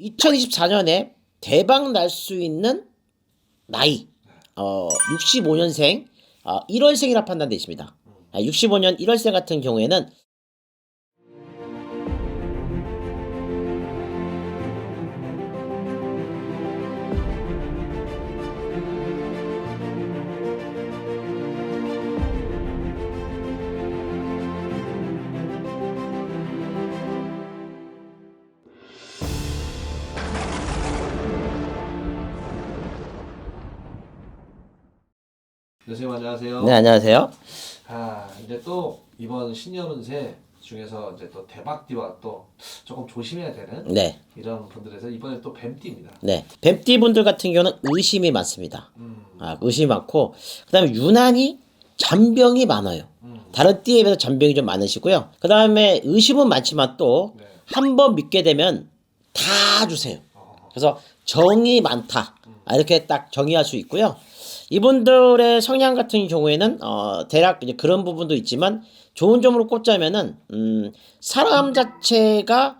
2024년에 대박 날 수 있는 나이 어 65년생 어, 1월생이라 판단되어 있습니다. 아, 65년 1월생 같은 경우에는 선생님 안녕하세요. 네 안녕하세요. 아 이제 또 이번 신년 운세 중에서 이제 또 대박띠와 또 조금 조심해야 되는 네. 이런 분들에서 이번에 또 뱀띠입니다. 네. 뱀띠 분들 같은 경우는 의심이 많습니다. 음, 아, 의심이 많고 그다음에 유난히 잔병이 많아요. 음, 다른 띠에 비해서 잔병이 좀 많으시고요. 그다음에 의심은 많지만 또 네. 한번 믿게 되면 다 주세요. 어, 그래서 정이 많다. 아, 이렇게 딱 정의할 수 있고요. 이분들의 성향 같은 경우에는 어, 대략 이제 그런 부분도 있지만 좋은 점으로 꼽자면은 음, 사람 자체가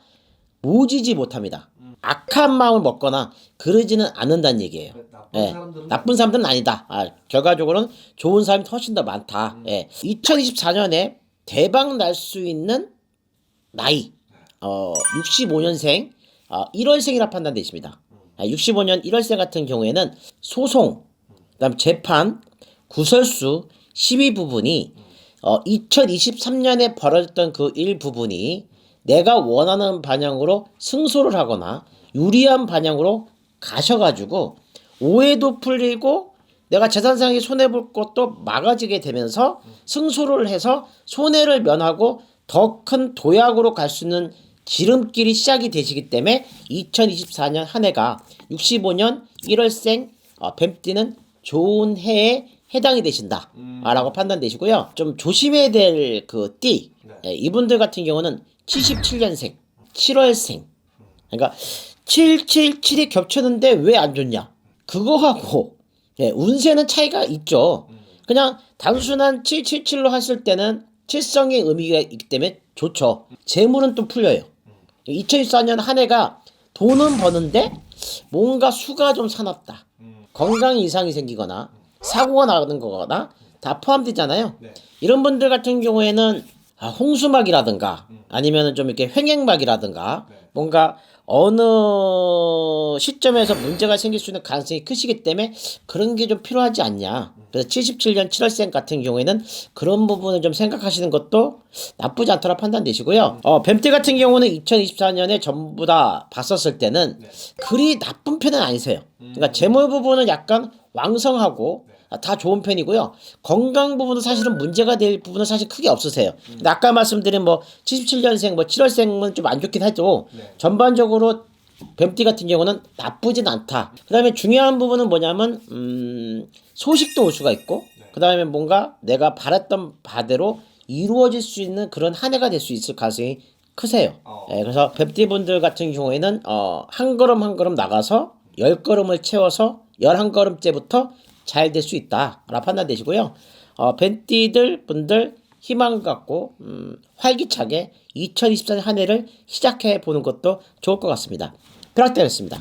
모지지 못합니다. 악한 마음을 먹거나 그러지는 않는다는 얘기예요. 그 나쁜 예, 사람들은 나쁜 사람들은 아니다. 아, 결과적으로는 좋은 사람이 훨씬 더 많다. 예. 2024년에 대박 날 수 있는 나이 어, 65년생 어, 1월생이라 판단되어 있습니다. 아, 65년 1월생 같은 경우에는 소송, 그다음 재판, 구설수, 시비 부분이 어, 2023년에 벌어졌던 그 일 부분이 내가 원하는 방향으로 승소를 하거나 유리한 방향으로 가셔가지고 오해도 풀리고 내가 재산상의 손해 볼 것도 막아지게 되면서 승소를 해서 손해를 면하고 더 큰 도약으로 갈 수 있는 지름길이 시작이 되시기 때문에 2024년 한 해가 65년 1월생 어, 뱀띠는 좋은 해에 해당이 되신다라고 판단되시고요. 좀 조심해야 될 그 띠, 네. 이분들 같은 경우는 77년생, 7월생. 그러니까 777이 겹쳤는데 왜 안 좋냐? 그거하고 예, 운세는 차이가 있죠. 그냥 단순한 777로 했을 때는 칠성의 의미가 있기 때문에 좋죠. 재물은 또 풀려요. 2024년 한 해가 돈은 버는데 뭔가 수가 좀 사납다. 건강 이상이 생기거나 사고가 나는 거거나 다 포함되잖아요. 네. 이런 분들 같은 경우에는 아, 홍수막이라든가 아니면 좀 이렇게 횡행막이라든가 네. 뭔가 어느 시점에서 문제가 생길 수 있는 가능성이 크시기 때문에 그런 게 좀 필요하지 않냐. 그래서 77년 7월생 같은 경우에는 그런 부분을 좀 생각하시는 것도 나쁘지 않다라 판단되시고요. 어, 뱀띠 같은 경우는 2024년에 전부 다 봤었을 때는 그리 나쁜 편은 아니세요. 그러니까 재물 부분은 약간 왕성하고 다 좋은 편이고요. 건강 부분은 사실은 문제가 될 부분은 사실 크게 없으세요. 근데 아까 말씀드린 뭐 77년생, 뭐 7월생은 좀 안 좋긴 하죠. 네. 전반적으로 뱀띠 같은 경우는 나쁘진 않다. 그 다음에 중요한 부분은 뭐냐면, 음, 소식도 올 수가 있고, 그 다음에 뭔가 내가 바랬던 바대로 이루어질 수 있는 그런 한 해가 될 수 있을 가능성이 크세요. 어. 예, 그래서 뱀띠 분들 같은 경우에는, 어, 한 걸음 한 걸음 나가서 열 걸음을 채워서 열한 걸음째부터 잘 될 수 있다. 라고 판단되시고요. 어, 뱀띠들 분들 희망 갖고, 음, 활기차게 2024년 한 해를 시작해 보는 것도 좋을 것 같습니다. 벼락되었습니다.